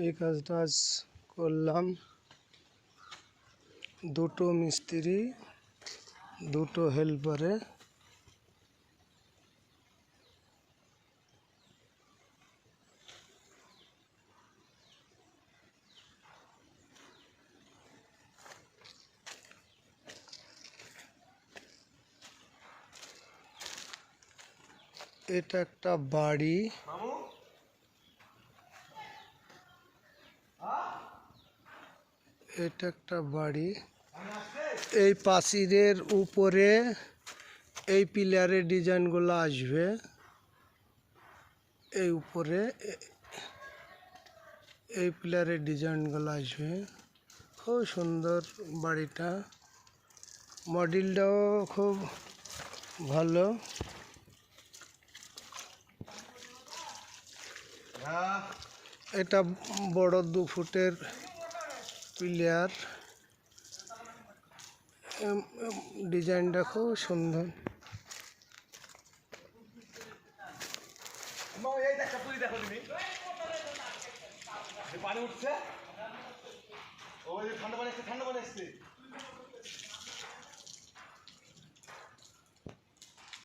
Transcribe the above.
এই কাজটা আজ করলাম দুটো মিস্ত্রি দুটো হেল্পারে এটা একটা বাড়ি এটা একটা বাড়ি। এই পাচিরের উপরে এই পিলারের ডিজাইনগুলো আসবে। এই উপরে এই পিলারের ডিজাইনগুলো আসবে। খুব সুন্দর বাড়িটা। মডেলটাও খুব ভালো। এটা বড় দু ফুটের পিলার ডিজাইনটা খুব সুন্দর। পানি উঠছে। ঠান্ডা পানি এসছে ঠান্ডা পানি এসছে।